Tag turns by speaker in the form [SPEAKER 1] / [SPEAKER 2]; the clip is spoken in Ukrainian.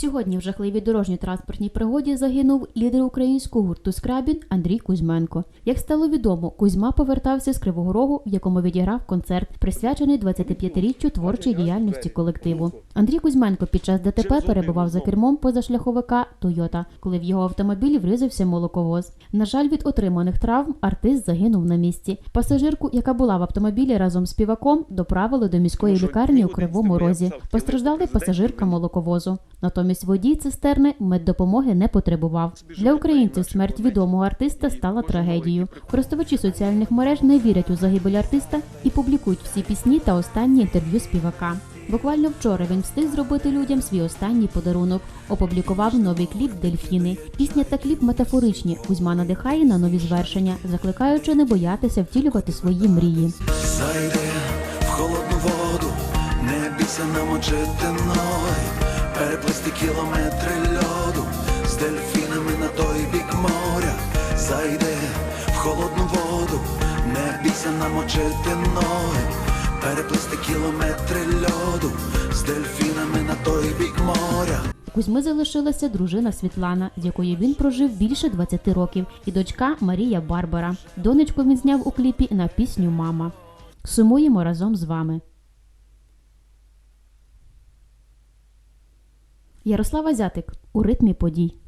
[SPEAKER 1] Сьогодні в жахливій дорожньо-транспортній пригоді загинув лідер українського гурту Скрабін Андрій Кузьменко. Як стало відомо, Кузьма повертався з Кривого Рогу, в якому відіграв концерт, присвячений 25-річчю творчої діяльності колективу. Андрій Кузьменко під час ДТП перебував за кермом позашляховика Тойота, коли в його автомобілі врізався молоковоз. На жаль, від отриманих травм артист загинув на місці. Пасажирку, яка була в автомобілі разом з співаком, доправили до міської лікарні у Кривому Розі. Постраждали пасажирка молоковозу. Натомість водій цистерни меддопомоги не потребував. Для українців смерть відомого артиста стала трагедією. Користувачі соціальних мереж не вірять у загибель артиста і публікують всі пісні та останні інтерв'ю співака. Буквально вчора він встиг зробити людям свій останній подарунок. Опублікував новий кліп Дельфіни. Пісня та кліп метафоричні. Кузьма надихає на нові звершення, закликаючи не боятися втілювати свої мрії.
[SPEAKER 2] Зайди в холодну воду, не бійся намочити ноги, переплисти кілометри льоду з дельфінами на той бік моря. Зайди в холодну воду, не бійся намочити ноги, переплисти кілометри дельфінами на той бік моря.
[SPEAKER 1] У Кузьми залишилася дружина Світлана, з якою він прожив більше 20 років, і дочка Марія Барбара. Донечку він зняв у кліпі на пісню Мама. Сумуємо разом з вами. Ярослава Зятик у ритмі подій.